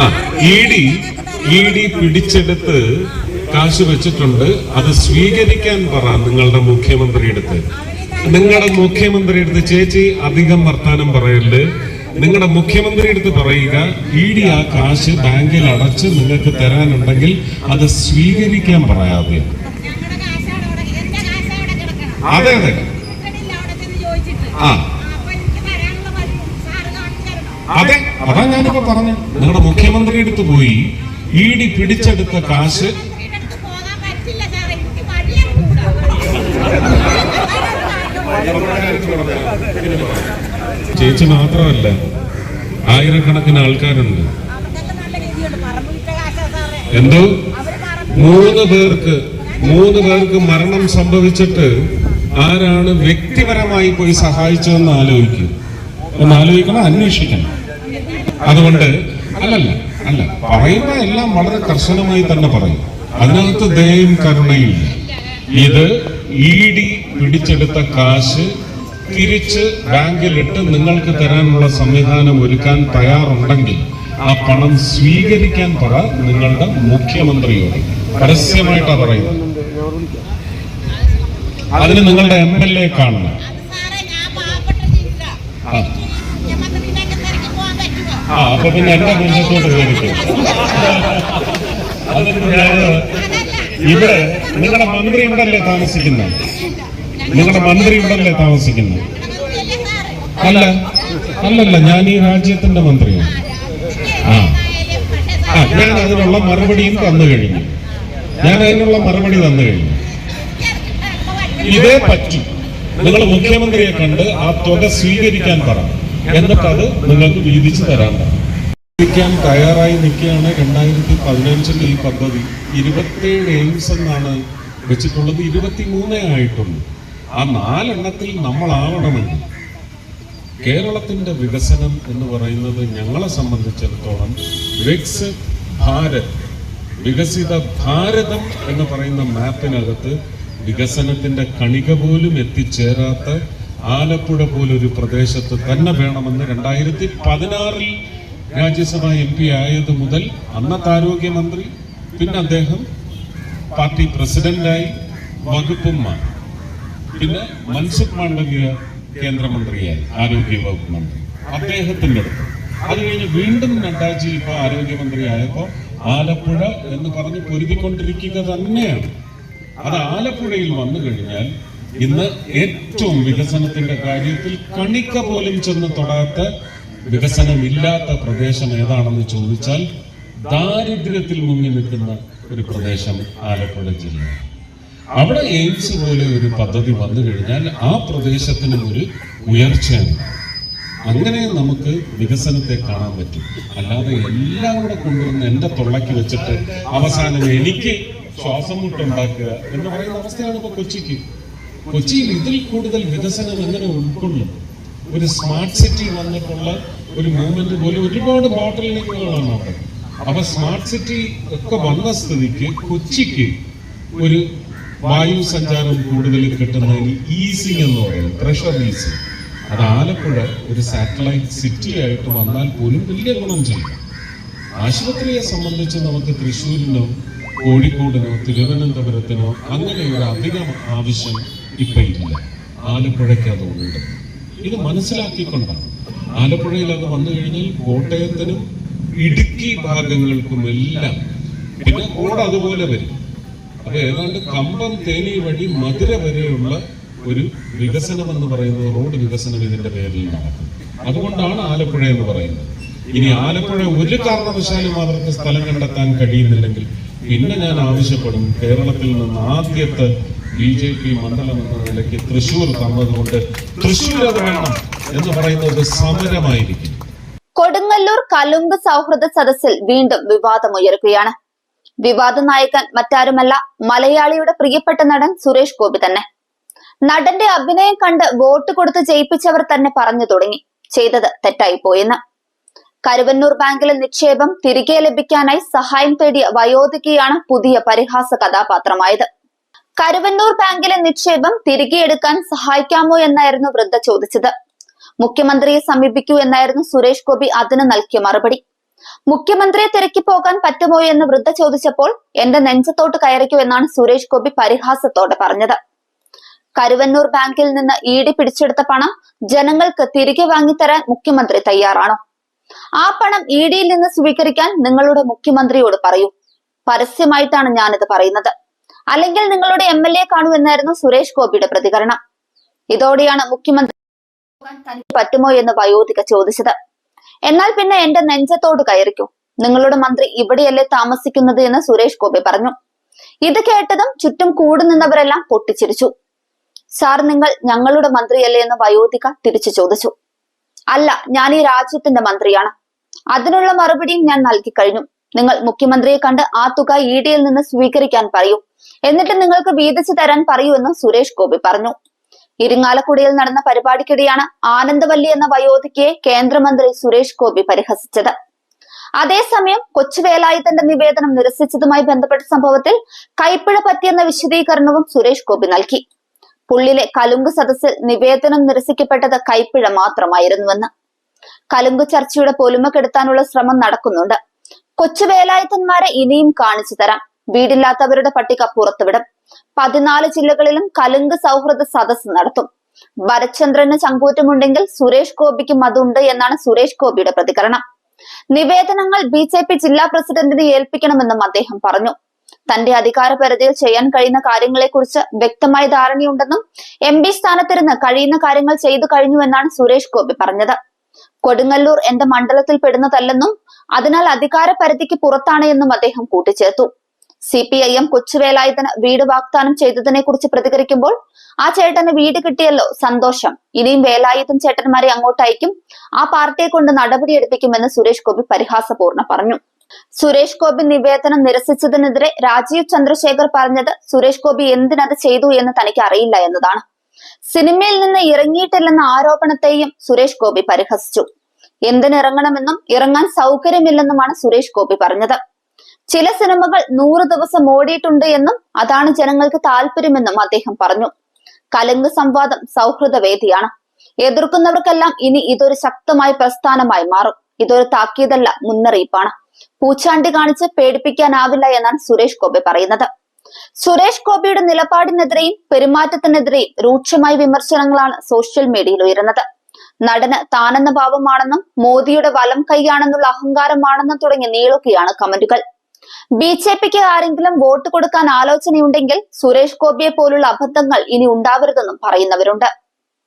ആ E D E D പിടിച്ചെടുത്ത് കാശ് വെച്ചിട്ടുണ്ട്. അത് സ്വീകരിക്കാൻ പറ നിങ്ങളുടെ മുഖ്യമന്ത്രി അടുത്ത് നിങ്ങളുടെ മുഖ്യമന്ത്രി അടുത്ത് ചേച്ചി അധികം വർത്താനം പറയൽ നിങ്ങളുടെ മുഖ്യമന്ത്രി അടുത്ത് പറയുക ഇ ഡി ആ കാശ് ബാങ്കിൽ അടച്ച് നിങ്ങൾക്ക് തരാനുണ്ടെങ്കിൽ അത് സ്വീകരിക്കാൻ പറയാതെ. അതെ അതെ. ആ. അതെ അതാ ഞാനിപ്പോ പറഞ്ഞു നിങ്ങളുടെ മുഖ്യമന്ത്രി എടുത്തു പോയി ഇ ഡി പിടിച്ചെടുത്ത കാശ് ചേച്ചി മാത്രമല്ല ആയിരക്കണക്കിന് ആൾക്കാരുണ്ട്. എന്തോ? മൂന്ന് പേർക്ക് മൂന്ന് പേർക്ക് മരണം സംഭവിച്ചിട്ട് ആരാണ് വ്യക്തിപരമായി പോയി സഹായിച്ചതെന്ന് ആലോചിക്കും. ഒന്ന് ആലോചിക്കണം അന്വേഷിക്കണം. അതുകൊണ്ട് അല്ലല്ല അല്ല പറയുന്ന എല്ലാം വളരെ കർശനമായി തന്നെ പറയും. അതിനകത്ത് ദയയും കരുണയില്ല ഇത് ഇ ഡി പിടിച്ചെടുത്ത കാശ് തിരിച്ച് ബാങ്കിലിട്ട് നിങ്ങൾക്ക് തരാനുള്ള സംവിധാനം ഒരുക്കാൻ തയ്യാറുണ്ടെങ്കിൽ ആ പണം സ്വീകരിക്കാൻ പറ നിങ്ങളുടെ മുഖ്യമന്ത്രിയോട്. പരസ്യമായിട്ടാ പറയുന്നത്. അതിന് നിങ്ങളുടെ എം എൽ എ കാണണം. ആ. ആ അപ്പൊ പിന്നെ എന്റെ ഇവിടെ നിങ്ങളുടെ മന്ത്രി ഇവിടെ അല്ലേ താമസിക്കുന്നത്? നിങ്ങളുടെ മന്ത്രി ഇവിടെ അല്ലേ താമസിക്കുന്നത്? അല്ല അല്ലല്ല ഞാൻ ഈ രാജ്യത്തിന്റെ മന്ത്രിയാണ്. ആ. ആ ഞാൻ അതിനുള്ള മറുപടിയും തന്നു കഴിഞ്ഞു. ഞാൻ അതിനുള്ള മറുപടി തന്നു കഴിഞ്ഞു. ഇതേ പറ്റി. നിങ്ങൾ മുഖ്യമന്ത്രിയെ കണ്ട് ആ തുക സ്വീകരിക്കാൻ പറ. എന്നിട്ട് അത് നിങ്ങൾക്ക് വീതിച്ചു സ്വീകരിക്കാൻ തയ്യാറായി നിൽക്കുകയാണ് രണ്ടായിരത്തി പതിനഞ്ചിൽ ഈ പദ്ധതി. ഇരുപത്തേഴ് എയിംസ് എന്നാണ് വെച്ചിട്ടുള്ളത്. ഇരുപത്തിമൂന്നേ ആയിട്ടുള്ളൂ ആ നാലെണ്ണത്തിൽ നമ്മളാവണമെങ്കിൽ കേരളത്തിന്റെ വികസനം എന്ന് പറയുന്നത് ഞങ്ങളെ സംബന്ധിച്ചിടത്തോളം വിക്സ് ഭാരത് വികസിത ഭാരതം എന്ന് പറയുന്ന മാപ്പിനകത്ത് വികസനത്തിന്റെ കണിക പോലും എത്തിച്ചേരാത്ത ആലപ്പുഴ പോലൊരു പ്രദേശത്ത് തന്നെ വേണമെന്ന് രണ്ടായിരത്തി പതിനാറിൽ രാജ്യസഭ എം പി ആയത് മുതൽ അന്നത്തെ ആരോഗ്യമന്ത്രി പിന്നെ അദ്ദേഹം പാർട്ടി പ്രസിഡന്റായി വകുപ്പും മാറി. പിന്നെ മൻസുഖ് മാണ്ഡവ്യ കേന്ദ്രമന്ത്രിയായി ആരോഗ്യ വകുപ്പ് മന്ത്രി അദ്ദേഹത്തിന്റെ അടുത്ത്. അത് കഴിഞ്ഞ് വീണ്ടും നഡ്ഡാജി ഇപ്പൊ ആരോഗ്യമന്ത്രി ആയപ്പോൾ ആലപ്പുഴ എന്ന് പറഞ്ഞ് പൊരുതിക്കൊണ്ടിരിക്കുക തന്നെയാണ്. അത് ആലപ്പുഴയിൽ വന്നു കഴിഞ്ഞാൽ ഇന്ന് ഏറ്റവും വികസനത്തിന്റെ കാര്യത്തിൽ കണിക്ക പോലും ചെന്ന് തൊടാത്ത വികസനമില്ലാത്ത പ്രദേശം ഏതാണെന്ന് ചോദിച്ചാൽ ദാരിദ്ര്യത്തിൽ മുങ്ങി നിൽക്കുന്ന ഒരു പ്രദേശം ആലപ്പുഴ ജില്ലയാണ്. അവിടെ എയിംസ് പോലെ ഒരു പദ്ധതി വന്നു കഴിഞ്ഞാൽ ആ പ്രദേശത്തിനും ഒരു ഉയർച്ചയാണ്. അങ്ങനെ നമുക്ക് വികസനത്തെ കാണാൻ പറ്റും. അല്ലാതെ എല്ലാം കൂടെ കൊണ്ടുവന്ന് എന്റെ തൊള്ളയ്ക്ക് വെച്ചിട്ട് അവസാനം എനിക്ക് ശ്വാസം മുട്ടുണ്ടാക്കുക എന്ന് പറയുന്ന അവസ്ഥയാണ് ഇപ്പൊ കൊച്ചിക്ക്. കൊച്ചിയിൽ ഇതിൽ കൂടുതൽ വികസനം എങ്ങനെ ഉൾക്കൊള്ളും? ഒരു സ്മാർട്ട് സിറ്റി വന്നിട്ടുള്ള ഒരു മൂവ്മെന്റ് പോലെ ഒരുപാട് ബോട്ടിൽ നെക്കുകളാണ് അവിടെ. അപ്പൊ സ്മാർട്ട് സിറ്റി ഒക്കെ വന്ന സ്ഥിതിക്ക് കൊച്ചിക്ക് ഒരു വായു സഞ്ചാരം കൂടുതൽ കിട്ടുന്നതിന് ഈസിങ് എന്ന് പറയുന്നത് പ്രഷർ ഈസിങ് അത് ആലപ്പുഴ ഒരു സാറ്റലൈറ്റ് സിറ്റി ആയിട്ട് വന്നാൽ പോലും വലിയ ഗുണം ചെയ്യും. ആശുപത്രിയെ സംബന്ധിച്ച് നമുക്ക് തൃശ്ശൂരിനോ കോഴിക്കോടിനോ തിരുവനന്തപുരത്തിനോ അങ്ങനെ ഒരു അധികം ആവശ്യം ഇപ്പൊ ഇല്ല. ആലപ്പുഴയ്ക്ക് അതുണ്ട് ഇത് മനസ്സിലാക്കിക്കൊണ്ടാണ്. ആലപ്പുഴയിൽ അത് വന്നു കഴിഞ്ഞാൽ കോട്ടയത്തിനും ഇടുക്കി ഭാഗങ്ങൾക്കും എല്ലാം പിന്നെ കോട് അതുപോലെ വരും. അപ്പൊ ഏതാണ്ട് കമ്പം തേനി വഴി മധുര വരെയുള്ള ഒരു വികസനം എന്ന് പറയുന്നത് റോഡ് വികസനം ഇതിന്റെ പേരിൽ നടക്കും. അതുകൊണ്ടാണ് ആലപ്പുഴ എന്ന് പറയുന്നത്. ഇനി ആലപ്പുഴ ഒരു കാരണവശാലും അവർക്ക് സ്ഥലം കണ്ടെത്താൻ കഴിയുന്നില്ലെങ്കിൽ പിന്നെ ഞാൻ ആവശ്യപ്പെടും കേരളത്തിൽ നിന്ന് ആദ്യത്തെ ബി ജെ പി മണ്ഡലം എന്ന നിലയ്ക്ക് തൃശൂർ തന്നതുകൊണ്ട് തൃശൂർ വേണം എന്ന് പറയുന്നത് സമരമായിരിക്കും. കൊടുങ്ങല്ലൂർ കലുങ്ക് സൗഹൃദ സദസ്സിൽ വീണ്ടും വിവാദമുയരുകയാണ് വിവാദ നായകൻ മറ്റാരുമല്ല മലയാളിയുടെ പ്രിയപ്പെട്ട നടൻ സുരേഷ് ഗോപി തന്നെ. നടന്റെ അഭിനയം കണ്ട് വോട്ട് കൊടുത്ത് ജയിപ്പിച്ചവർ തന്നെ പറഞ്ഞു തുടങ്ങി. ചെയ്തത് തെറ്റായി പോയെന്ന്. കരുവന്നൂർ ബാങ്കിലെ നിക്ഷേപം തിരികെ ലഭിക്കാനായി സഹായം തേടിയ വയോധികയാണ് പുതിയ പരിഹാസ കഥാപാത്രമായത്. കരുവന്നൂർ ബാങ്കിലെ നിക്ഷേപം തിരികെ എടുക്കാൻ സഹായിക്കാമോ എന്നായിരുന്നു വൃദ്ധ ചോദിച്ചത്. മുഖ്യമന്ത്രിയെ സമീപിക്കൂ എന്നായിരുന്നു സുരേഷ് ഗോപി അതിന് നൽകിയ മറുപടി. മുഖ്യമന്ത്രിയെ തിരക്കി പോകാൻ പറ്റുമോ എന്ന് വൃദ്ധ ചോദിച്ചപ്പോൾ എന്റെ നെഞ്ചത്തോട്ട് കയറിക്കൂ എന്നാണ് സുരേഷ് ഗോപി പരിഹാസത്തോടെ പറഞ്ഞത്. കരുവന്നൂർ ബാങ്കിൽ നിന്ന് ഇ ഡി പിടിച്ചെടുത്ത പണം ജനങ്ങൾക്ക് തിരികെ വാങ്ങിത്തരാൻ മുഖ്യമന്ത്രി തയ്യാറാണോ? ആ പണം ഇ ഡിയിൽ നിന്ന് സ്വീകരിക്കാൻ നിങ്ങളുടെ മുഖ്യമന്ത്രിയോട് പറയൂ. പരസ്യമായിട്ടാണ് ഞാനിത് പറയുന്നത്. അല്ലെങ്കിൽ നിങ്ങളുടെ എം എൽ എ കാണൂ എന്നായിരുന്നു സുരേഷ് ഗോപിയുടെ പ്രതികരണം. ഇതോടെയാണ് മുഖ്യമന്ത്രി തനിക്ക് പറ്റുമോ എന്ന് വയോധിക ചോദിച്ചത്. എന്നാൽ പിന്നെ എന്റെ നെഞ്ചത്തോട് കയറിക്കൂ. നിങ്ങളുടെ മന്ത്രി ഇവിടെയല്ലേ താമസിക്കുന്നത് എന്ന് സുരേഷ് ഗോപി പറഞ്ഞു. ഇത് കേട്ടതും ചുറ്റും കൂടി നിന്നവരെല്ലാം പൊട്ടിച്ചിരിച്ചു. സാർ നിങ്ങൾ ഞങ്ങളുടെ മന്ത്രിയല്ലേ എന്ന് വയോധിക തിരിച്ചു ചോദിച്ചു. അല്ല ഞാൻ ഈ രാജ്യത്തിന്റെ മന്ത്രിയാണ്. അതിനുള്ള മറുപടിയും ഞാൻ നൽകി കഴിഞ്ഞു. നിങ്ങൾ മുഖ്യമന്ത്രിയെ കണ്ട് ആ തുക ഇ ഡിയിൽ നിന്ന് സ്വീകരിക്കാൻ പറയൂ. എന്നിട്ട് നിങ്ങൾക്ക് വീതിച്ചു തരാൻ പറയൂ എന്ന് സുരേഷ് ഗോപി പറഞ്ഞു. ഇരിങ്ങാലക്കുടിയിൽ നടന്ന പരിപാടിക്കിടെയാണ് ആനന്ദവല്ലി എന്ന വയോധികയെ കേന്ദ്രമന്ത്രി സുരേഷ് ഗോപി പരിഹസിച്ചത്. അതേസമയം കൊച്ചുവേലായുധന്റെ നിവേദനം നിരസിച്ചതുമായി ബന്ധപ്പെട്ട സംഭവത്തിൽ കൈപ്പിഴ പറ്റിയെന്ന വിശദീകരണവും സുരേഷ് ഗോപി നൽകി. പുള്ളിലെ കലുങ്ക് സദസ്സിൽ നിവേദനം നിരസിക്കപ്പെട്ടത് കൈപ്പിഴ മാത്രമായിരുന്നുവെന്ന്. കലുങ്ക് ചർച്ചയുടെ പൊലിമ കെടുത്താനുള്ള ശ്രമം നടക്കുന്നുണ്ട്. കൊച്ചുവേലായുധന്മാരെ ഇനിയും കാണിച്ചു തരാം. വീടില്ലാത്തവരുടെ പട്ടിക പുറത്തുവിടും. പതിനാല് ജില്ലകളിലും കലുങ്ക് സൗഹൃദ സദസ് നടത്തും. ഭരചന്ദ്രന് ചങ്കൂറ്റമുണ്ടെങ്കിൽ സുരേഷ് ഗോപിക്കും അതുണ്ട് എന്നാണ് സുരേഷ് ഗോപിയുടെ പ്രതികരണം. നിവേദനങ്ങൾ ബി ജെ പി ജില്ലാ പ്രസിഡന്റിനെ ഏൽപ്പിക്കണമെന്നും അദ്ദേഹം പറഞ്ഞു. തന്റെ അധികാര പരിധിയിൽ ചെയ്യാൻ കഴിയുന്ന കാര്യങ്ങളെക്കുറിച്ച് വ്യക്തമായ ധാരണയുണ്ടെന്നും എം പി സ്ഥാനത്തിരുന്ന് കഴിയുന്ന കാര്യങ്ങൾ ചെയ്തു കഴിഞ്ഞുവെന്നാണ് സുരേഷ് ഗോപി പറഞ്ഞത്. കൊടുങ്ങല്ലൂർ എന്റെ മണ്ഡലത്തിൽ പെടുന്നതല്ലെന്നും അതിനാൽ അധികാര പരിധിക്ക് പുറത്താണ് എന്നും അദ്ദേഹം കൂട്ടിച്ചേർത്തു. സി പി ഐ എം കൊച്ചുവേലായുധന് വീട് വാഗ്ദാനം ചെയ്തതിനെ കുറിച്ച് പ്രതികരിക്കുമ്പോൾ ആ ചേട്ടന് വീട് കിട്ടിയല്ലോ സന്തോഷം. ഇനിയും വേലായുധം ചേട്ടന്മാരെ അങ്ങോട്ടയക്കും. ആ പാർട്ടിയെ കൊണ്ട് നടപടിയെടുപ്പിക്കുമെന്ന് സുരേഷ് ഗോപി പരിഹാസപൂർണ പറഞ്ഞു. സുരേഷ് ഗോപി നിവേദനം നിരസിച്ചതിനെതിരെ രാജീവ് ചന്ദ്രശേഖർ പറഞ്ഞത് സുരേഷ് ഗോപി എന്തിനത് ചെയ്തു എന്ന് തനിക്ക് അറിയില്ല എന്നതാണ്. സിനിമയിൽ നിന്ന് ഇറങ്ങിയിട്ടില്ലെന്ന ആരോപണത്തെയും സുരേഷ് ഗോപി പരിഹസിച്ചു. എന്തിനിറങ്ങണമെന്നും ഇറങ്ങാൻ സൗകര്യമില്ലെന്നുമാണ് സുരേഷ് ഗോപി പറഞ്ഞത്. ചില സിനിമകൾ നൂറ് ദിവസം ഓടിയിട്ടുണ്ട് എന്നും അതാണ് ജനങ്ങൾക്ക് താല്പര്യമെന്നും അദ്ദേഹം പറഞ്ഞു. കലുങ്ക് സംവാദം സൗഹൃദ വേദിയാണ് എതിർക്കുന്നവർക്കെല്ലാം ഇനി ഇതൊരു ശക്തമായ പ്രസ്ഥാനമായി മാറും. ഇതൊരു താക്കീതല്ല മുന്നറിയിപ്പാണ്. പൂച്ചാണ്ടി കാണിച്ച് പേടിപ്പിക്കാനാവില്ല എന്നാണ് സുരേഷ് ഗോപി പറയുന്നത്. സുരേഷ് ഗോപിയുടെ നിലപാടിനെതിരെയും പെരുമാറ്റത്തിനെതിരെയും രൂക്ഷമായ വിമർശനങ്ങളാണ് സോഷ്യൽ മീഡിയയിൽ ഉയരുന്നത്. നടന് താനെന്ന ഭാവമാണെന്നും മോദിയുടെ വലം കൈയാണെന്നുള്ള അഹങ്കാരമാണെന്നും തുടങ്ങി നീളുകയാണ് കമന്റുകൾ. ബി ജെ പിക്ക് ആരെങ്കിലും വോട്ട് കൊടുക്കാൻ ആലോചനയുണ്ടെങ്കിൽ സുരേഷ് ഗോപിയെ പോലുള്ള അബദ്ധങ്ങൾ ഇനി ഉണ്ടാവരുതെന്നും പറയുന്നവരുണ്ട്.